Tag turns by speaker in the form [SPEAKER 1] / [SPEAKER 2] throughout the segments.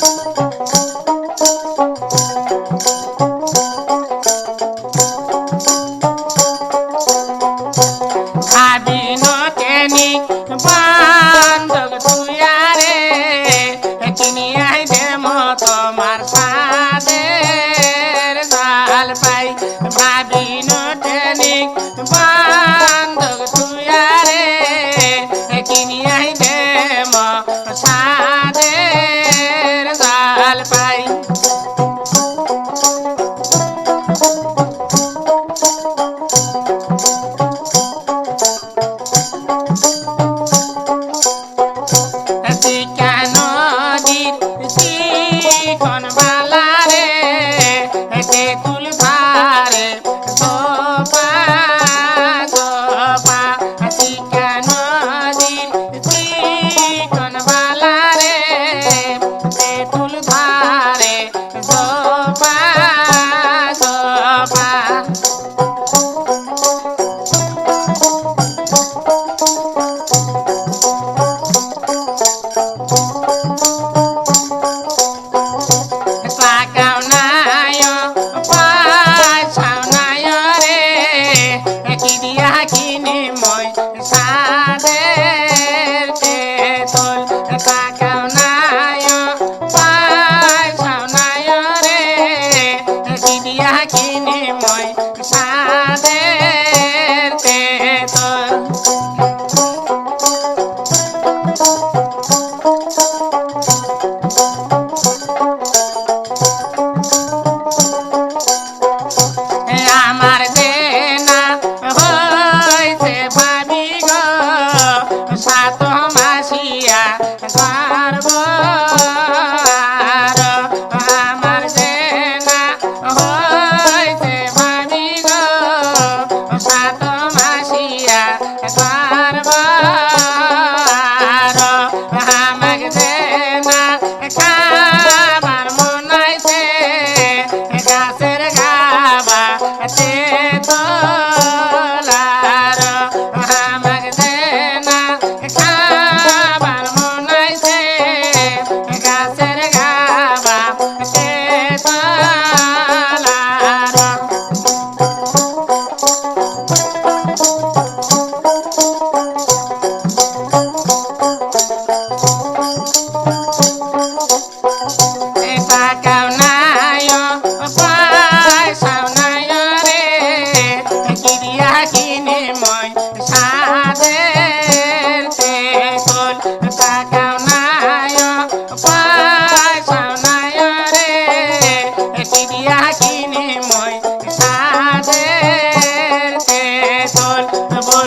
[SPEAKER 1] Música Bye.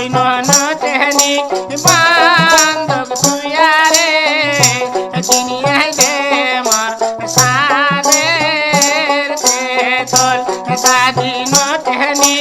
[SPEAKER 1] নন তেহনি বান্ধব তুয়ারে চিনিয়াই দে মর সাদের তেতল সাদিন তেহনি